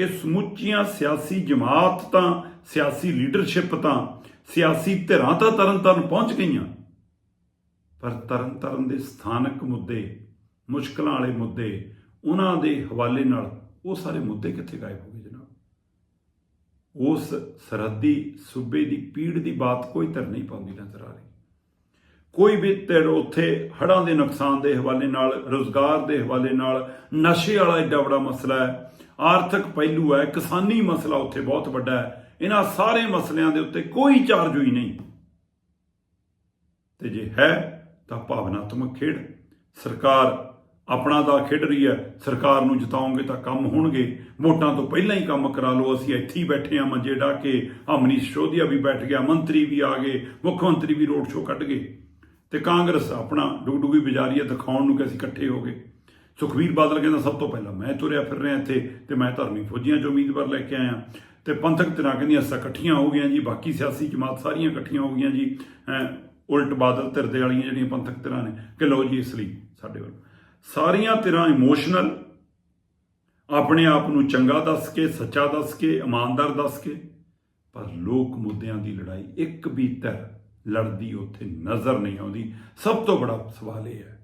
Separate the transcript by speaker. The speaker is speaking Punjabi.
Speaker 1: ਕਿ ਸਮੁੱਚੀਆਂ ਸਿਆਸੀ ਜਮਾਤ ਤਾਂ, ਸਿਆਸੀ ਲੀਡਰਸ਼ਿਪ ਤਾਂ, ਸਿਆਸੀ ਧਿਰਾਂ ਤਾਂ ਤਰਨ ਤਾਰਨ ਪਹੁੰਚ ਗਈਆਂ। ਪਰ ਤਰਨ ਤਾਰਨ ਦੇ ਸਥਾਨਕ ਮੁੱਦੇ, ਮੁਸ਼ਕਲਾਂ ਵਾਲੇ ਮੁੱਦੇ, ਉਹਨਾਂ ਦੇ ਹਵਾਲੇ ਨਾਲ ਉਹ ਸਾਰੇ ਮੁੱਦੇ ਕਿੱਥੇ ਗਾਇਬ ਹੋ ਗਏ ਜਨਾਬ? ਉਸ ਸਰਹੱਦੀ ਸੂਬੇ ਦੀ ਪੀੜ ਦੀ ਬਾਤ ਕੋਈ ਧਿਰ ਨਹੀਂ ਪਾਉਂਦੀ ਨਜ਼ਰ ਆ ਰਹੀ। ਕੋਈ ਵੀ ਧਿਰ ਉੱਥੇ ਹੜ੍ਹਾਂ ਦੇ ਨੁਕਸਾਨ ਦੇ ਹਵਾਲੇ ਨਾਲ, ਰੋਜ਼ਗਾਰ ਦੇ ਹਵਾਲੇ ਨਾਲ, ਨਸ਼ੇ ਵਾਲਾ ਏਡਾ ਬੜਾ ਮਸਲਾ ਹੈ। ਆਰਥਿਕ ਪਹਿਲੂ ਹੈ, ਕਿਸਾਨੀ ਮਸਲਾ ਉੱਥੇ ਬਹੁਤ ਵੱਡਾ ਹੈ। ਇਹਨਾਂ ਸਾਰੇ ਮਸਲਿਆਂ ਦੇ ਉੱਤੇ ਕੋਈ ਚਾਰਜੋਈ ਨਹੀਂ। ਤੇ ਜੇ ਹੈ, ਤਾਂ ਭਾਵਨਾਤਮਕ ਖੇਡ। ਸਰਕਾਰ ਆਪਣਾ ਦਾ ਖੇਡ ਰਹੀ ਹੈ। ਸਰਕਾਰ ਨੂੰ ਜਿਤਾਉਂਗੇ ਤਾਂ ਕੰਮ ਹੋਣਗੇ। ਵੋਟਾਂ ਤੋਂ ਪਹਿਲਾਂ ਹੀ ਕੰਮ ਕਰਾ ਲਓ। ਅਸੀਂ ਇੱਥੇ ਹੀ ਬੈਠੇ ਆ ਮੰਜੇ ਢਾ ਕੇ। ਅਮਨੀਸ਼ ਸ਼ੋਧੀਆ ਵੀ ਬੈਠ ਗਿਆ, ਮੰਤਰੀ ਵੀ ਆ ਗਏ, ਮੁੱਖ ਮੰਤਰੀ ਵੀ ਰੋਡ ਸ਼ੋਅ ਕੱਢ ਗਏ। ਤੇ ਕਾਂਗਰਸ ਆਪਣਾ ਡੁਗਡੁਗੀ ਬਜਾਰੀ ਹੈ, ਦਿਖਾਉਣ ਨੂੰ ਕਿ ਅਸੀਂ ਇਕੱਠੇ ਹੋ ਗਏ। ਸੁਖਵੀਰ ਬਾਦਲ ਕਹਿੰਦਾ, ਸਭ ਤੋਂ ਪਹਿਲਾਂ ਮੈਂ ਤੁਰਿਆ ਫਿਰ ਰਿਹਾ ਇੱਥੇ ਤੇ ਮੈਂ ਧਾਰਮਿਕ ਫੌਜੀਆਂ ਚ ਉਮੀਦਵਾਰ ਲੈ ਕੇ ਆਇਆ। ਤੇ ਪੰਥਕ ਧਿਰਾਂ ਕਹਿੰਦੀਆਂ ਅਸਾਂ ਇਕੱਠੀਆਂ ਹੋ ਗਈਆਂ ਜੀ, ਬਾਕੀ ਸਿਆਸੀ ਜਮਾਤ ਸਾਰੀਆਂ ਇਕੱਠੀਆਂ ਹੋ ਗਈਆਂ ਜੀ। ਐਂ, ਉਲਟ ਬਾਦਲ ਧਿਰ ਦੇ ਵਾਲੀਆਂ ਜਿਹੜੀਆਂ ਪੰਥਕ ਧਿਰਾਂ ਨੇ, ਕਿ ਲਓ ਜੀ, ਇਸ ਲਈ ਸਾਡੇ ਵੱਲ। ਸਾਰੀਆਂ ਧਿਰਾਂ ਇਮੋਸ਼ਨਲ, ਆਪਣੇ ਆਪ ਨੂੰ ਚੰਗਾ ਦੱਸ ਕੇ, ਸੱਚਾ ਦੱਸ ਕੇ, ਇਮਾਨਦਾਰ ਦੱਸ ਕੇ, ਪਰ ਲੋਕ ਮੁੱਦਿਆਂ ਦੀ ਲੜਾਈ ਇੱਕ ਵੀ ਧਿਰ ਲੜਦੀ ਉੱਥੇ ਨਜ਼ਰ ਨਹੀਂ ਆਉਂਦੀ। ਸਭ ਤੋਂ ਬੜਾ ਸਵਾਲ ਇਹ ਹੈ